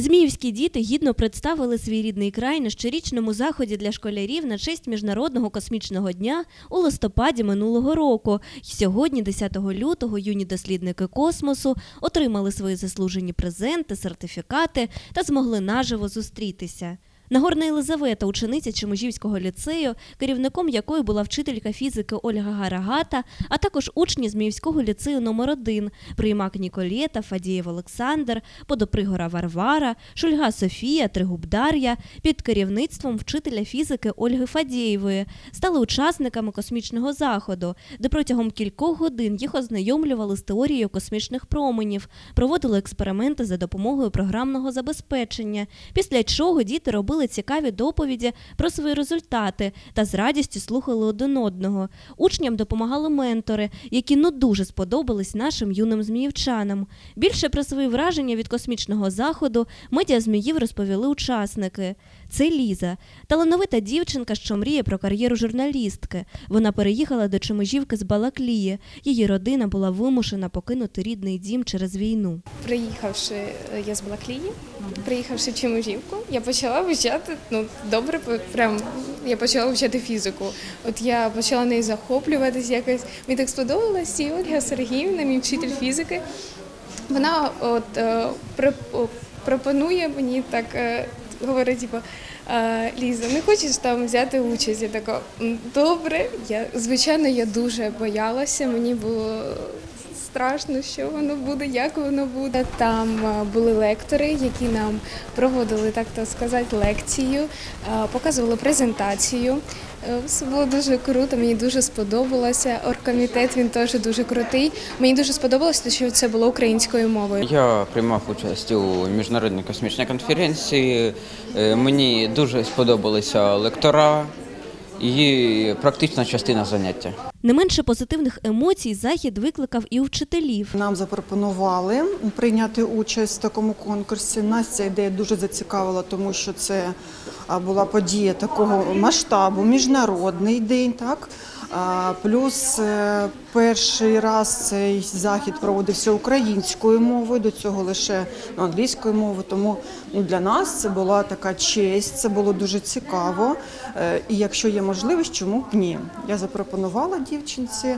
Зміївські діти гідно представили свій рідний край на щорічному заході для школярів на честь Міжнародного космічного дня у листопаді минулого року. Сьогодні, 10 лютого, юні дослідники космосу отримали свої заслужені презенти, сертифікати та змогли наживо зустрітися. Нагорна Єлизавета, учениця Чеможівського ліцею, керівником якої була вчителька фізики Ольга Гарагата, а також учні Зміївського ліцею номер 1 Приймак Ніколєта, Фадієв Олександр, Подопригора Варвара, Шульга Софія, Тригуб Дар'я. Під керівництвом вчителя фізики Ольги Фадієвої стали учасниками космічного заходу, де протягом кількох годин їх ознайомлювали з теорією космічних променів, проводили експерименти за допомогою програмного забезпечення, після чого діти робили цікаві доповіді про свої результати та з радістю слухали один одного. Учням допомагали ментори, які ну дуже сподобались нашим юним зміївчанам. Більше про свої враження від космічного заходу медіа зміїв розповіли учасники. Це Ліза, талановита дівчинка, що мріє про кар'єру журналістки. Вона переїхала до Чеможівки з Балаклії. Її родина була вимушена покинути рідний дім через війну. Приїхавши, е, я з Балаклії, приїхавши в Чеможівку, я почала вивчати, ну, добре, прям, я почала вивчати фізику. От я почала нею захоплюватись якось. Мені так сподобалось, і Ольга Сергіївна, мій вчитель фізики, вона от, е, пропонує мені так, е, говорить, типу, «Е, Ліза, не хочеш там взяти участь? Я така, добре. Я, звичайно, я дуже боялася, мені було страшно, що воно буде, як воно буде. Там е, були лектори, які нам проводили, так то сказати, лекцію, е, показували презентацію. Все було дуже круто, мені дуже сподобалося. Оргкомітет він теж дуже крутий. Мені дуже сподобалося, що це було українською мовою. Я приймав участь у міжнародній космічній конференції. Е, Мені дуже сподобалися лектора і практична частина заняття. Не менше позитивних емоцій захід викликав і у вчителів. Нам запропонували прийняти участь в такому конкурсі. Нас ця ідея дуже зацікавила, тому що це була подія такого масштабу, міжнародний день. Так плюс е, перший раз цей захід проводився українською мовою, до цього лише англійською мовою. Тому ну, для нас це була така честь, це було дуже цікаво. Е, І якщо є можливість, чому б ні? Я запропонувала дівчинці,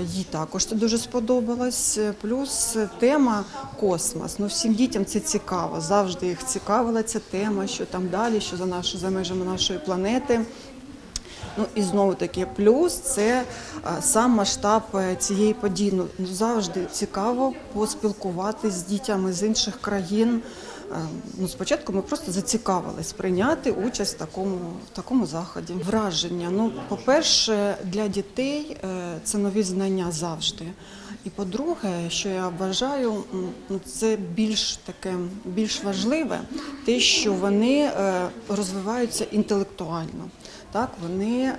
їй також це дуже сподобалось. Е, Плюс тема космос. Ну всім дітям це цікаво. Завжди їх цікавила ця тема, що там далі, що за нашу за межами нашої планети. Ну і знову таки, плюс це сам масштаб е, цієї події. Ну ну, завжди цікаво поспілкуватися з дітями з інших країн. Е, Ну, спочатку ми просто зацікавились прийняти участь в такому, в такому заході. Враження. Ну, по-перше, для дітей е, це нові знання завжди. І по-друге, що я вважаю, ну, це більш таке більш важливе, те, що вони е, розвиваються інтелектуально. Так, вони е,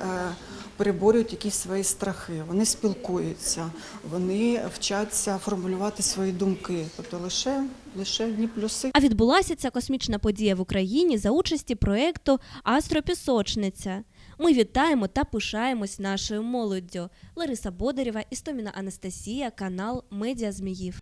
переборюють якісь свої страхи, вони спілкуються, вони вчаться формулювати свої думки. Тобто лише, лише одні плюси. А відбулася ця космічна подія в Україні за участі проєкту Астропісочниця. Ми вітаємо та пишаємось нашою молоддю. Лариса Бодарєва, Істоміна Анастасія, канал Медіа Зміїв.